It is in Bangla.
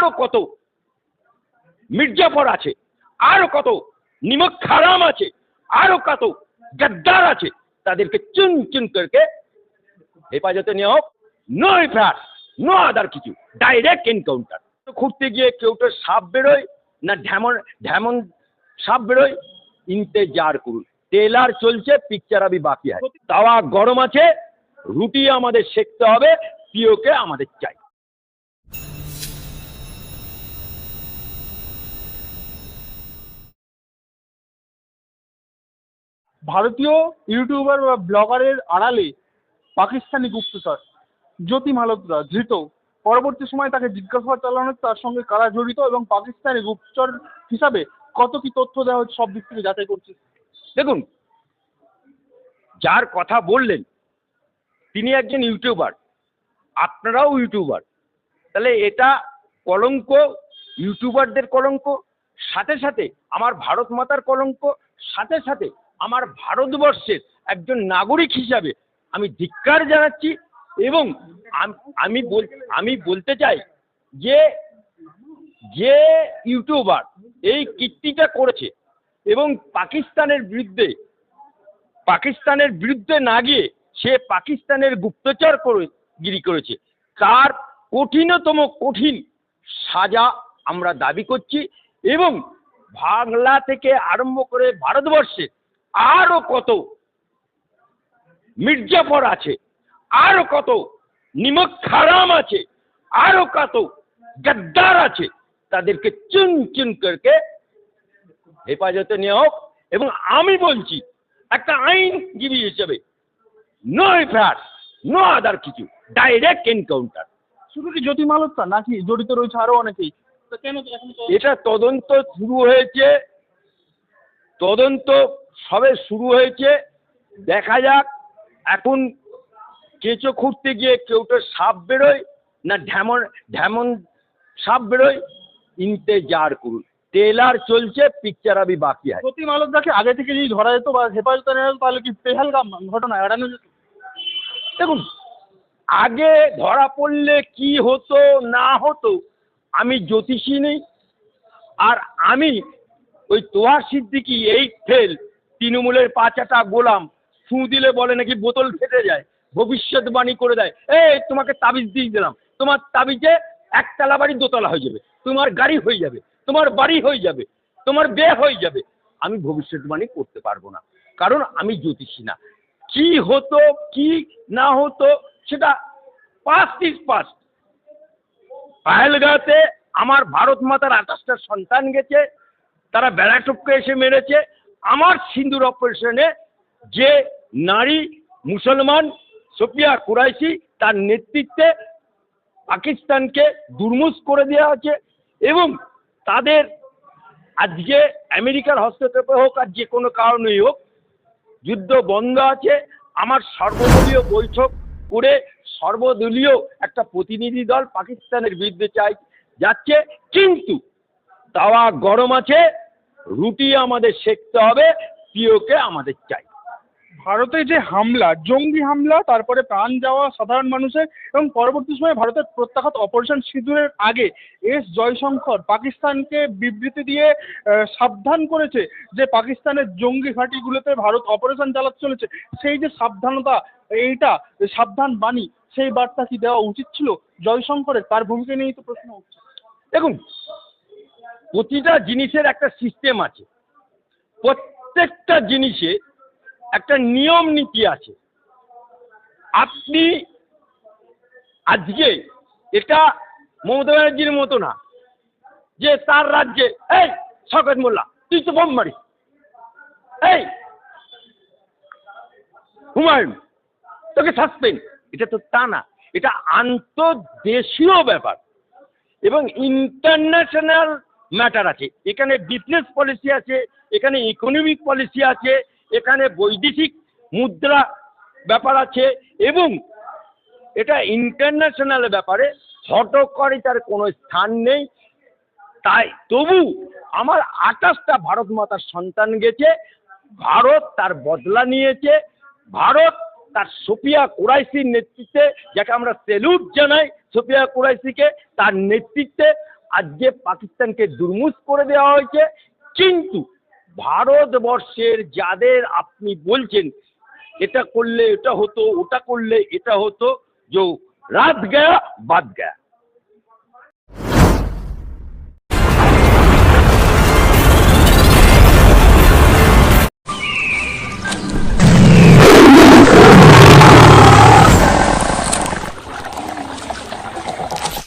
আরও কত? মির্জাফর আছে আরও কত? নিমক খারাম আছে আরও কত? গদ্দার আছে তাদেরকে চুন চুন করে হেফাজতে নেওয়া হোক। নো এফআর নো আদার কিছু ডাইরেক্ট এনকাউন্টার। খুঁজতে গিয়ে কেউটা সাপ বেরোয় না ঢেমন ঢেমন সাপ বেরোয়? ইন্তেজার করুন। টেলার চলছে পিকচার আবি বাকি আছে। তাওয়া গরম আছে রুটি আমাদের সেকতে হবে পিওকে আমাদের চাই। ভারতীয় ইউটিউবার বা ব্লগারের আড়ালে পাকিস্তানি গুপ্তচর। জ্যোতি মালহোত্রা ধৃত। পরবর্তী সময়ে তাকে জিজ্ঞাসাবাদ চালানো তার সঙ্গে কারা জড়িত এবং পাকিস্তানি গুপ্তচর হিসাবে কত কি তথ্য দেওয়া হচ্ছে সব দিক থেকে যাচাই করছে। দেখুন, যার কথা বললেন, তিনি একজন ইউটিউবার। আপনারাও ইউটিউবার। তাহলে এটা কলঙ্ক, ইউটিউবারদের কলঙ্ক, সাথে সাথে আমার ভারত মাতার কলঙ্ক, সাথে সাথে আমার ভারতবর্ষের একজন নাগরিক হিসাবে আমি ধিক্কার জানাচ্ছি এবং আমি বল, আমি বলতে চাই যে যে ইউটিউবার এই কীর্তিটা করেছে এবং পাকিস্তানের বিরুদ্ধে পাকিস্তানের বিরুদ্ধে না গিয়ে সে পাকিস্তানের গুপ্তচর করে, গিরি করেছে। তার কঠিনতম কঠিন সাজা আমরা দাবি করছি এবং বাংলা থেকে আরম্ভ করে ভারতবর্ষে আরও কত মির্জাফর আছে আরও কত নিমক খারাম আছে আরও কত গদ্দার আছে তাদেরকে চুন চুন করে হেফাজতে নেওয়া হোক। এবং আমি বলছি একটা আইনজীবী হিসেবে নো এফআর নো আদার কিছু ডাইরেক্ট এনকাউন্টার শুধু কি জ্যোতি মালহোত্রা নাকি জড়িত রয়েছে আরও অনেকেই? কেন এটা তদন্ত শুরু হয়েছে তদন্ত সবে শুরু হয়েছে। দেখা যাক এখন কেঁচো খুঁড়তে গিয়ে কেউটা সাপ বেরোয় না ঢেমন ঢেমন সাপ বেরোয় ইনতে ইন্তেজার করুন। টেলার চলছে পিকচার আবি বাকি আছে। জ্যোতি মালহোত্রাকে আগে থেকে যদি ধরা যেত বা হেফাজতে নেওয়া যেত তাহলে কি পেহালগাম ঘটনা এড়ানো যেত? দেখুন আগে ধরা পড়লে কি হতো না হতো আমি জ্যোতিষী নেই। আর আমি ওই তোহা সিদ্দিকি এই ফেল তৃণমূলের পাঁচাটা গোলাম ফু দিলে বলে নাকি বোতল ফেটে যায়, ভবিষ্যৎবাণী করে দেয়। এই, তোমাকে তাবিজ দিয়ে দিলাম। তোমার তাবিজে একতলা বাড়ি দোতলা হয়ে যাবে। তোমার গাড়ি হয়ে যাবে। তোমার বাড়ি হয়ে যাবে। তোমার বিয়ে হয়ে যাবে। আমি ভবিষ্যৎবাণী করতে পারব না। কারণ আমি জ্যোতিষী না। কি হতো, কি না হতো, সেটা পাস্ট ইজ পাস্ট পাহেলগাঁতে আমার ভারত মাতার আঠাশটা সন্তান গেছে। তারা বেড়াটপকে এসে মেরেছে। আমার সিন্দুর অপারেশনে যে নারী মুসলমান সোফিয়া কুরাইশি তার নেতৃত্বে পাকিস্তানকে দুর্মুষ করে দেওয়া হচ্ছে এবং তাদের আজকে আমেরিকার হস্তক্ষেপে হোক আর যে কোনো কারণেই হোক, যুদ্ধ বন্ধ আছে। আমার সর্বদলীয় বৈঠক করে সর্বদলীয় একটা প্রতিনিধি দল পাকিস্তানের বিরুদ্ধে চাই যাচ্ছে। কিন্তু তাওয়া গরম আছে। রুটি আমাদের সেকতে হবে পিওকে আমাদের চাই। ভারতে যে হামলা জঙ্গি হামলা তারপরে প্রাণ যাওয়া সাধারণ মানুষের এবং পরবর্তী সময়ে ভারতের প্রত্যাঘাত অপারেশন সিঁদুরের আগে এস জয়শঙ্কর পাকিস্তানকে বিবৃতি দিয়ে সাবধান করেছে যে পাকিস্তানের জঙ্গি ঘাঁটিগুলোতে ভারত অপারেশন চালাতে চলেছে। সেই যে সাবধানতা এইটা সাবধান বাণী সেই বার্তা কি দেওয়া উচিত ছিল? জয়শঙ্করের তার ভূমিকা নিয়েই তো প্রশ্ন উঠছে। দেখুন প্রতিটা জিনিসের একটা সিস্টেম আছে। প্রত্যেকটা জিনিসে একটা নিয়ম নীতি আছে। আপনি আজকে এটা মমতা ব্যানার্জির মতো না, যে তার রাজ্যে, এই শকত মোল্লা, তুই তো বোম মারিস। এই হুমায়ুন, তোকে সাসপেন্ড। এটা তো তা না, এটা আন্তর্দেশীয় ব্যাপার। এবং ইন্টারন্যাশনাল ম্যাটার আছে। এখানে বিজনেস পলিসি আছে, এখানে ইকোনমিক পলিসি আছে, এখানে বৈদেশিক মুদ্রা ব্যাপার আছে এবং এটা ইন্টারন্যাশনাল ব্যাপারে হটকারিতার কোনো স্থান নেই। তাই তবু আমার আঠাশটা ভারত মাতার সন্তান গেছে, ভারত তার বদলা নিয়েছে, ভারত তার সোফিয়া কুরাইশির নেতৃত্বে, যাকে আমরা সেলুট জানাই সোফিয়া কুরাইশিকে, তার নেতৃত্বে আজকে পাকিস্তানকে দুর্মুষ করে দেওয়া হয়েছে, কিন্তু ভারতবর্ষের যাদের আপনি বলছেন, এটা করলে এটা হতো, ওটা করলে এটা হতো, যে রাত গয়া, বাদ গয়া।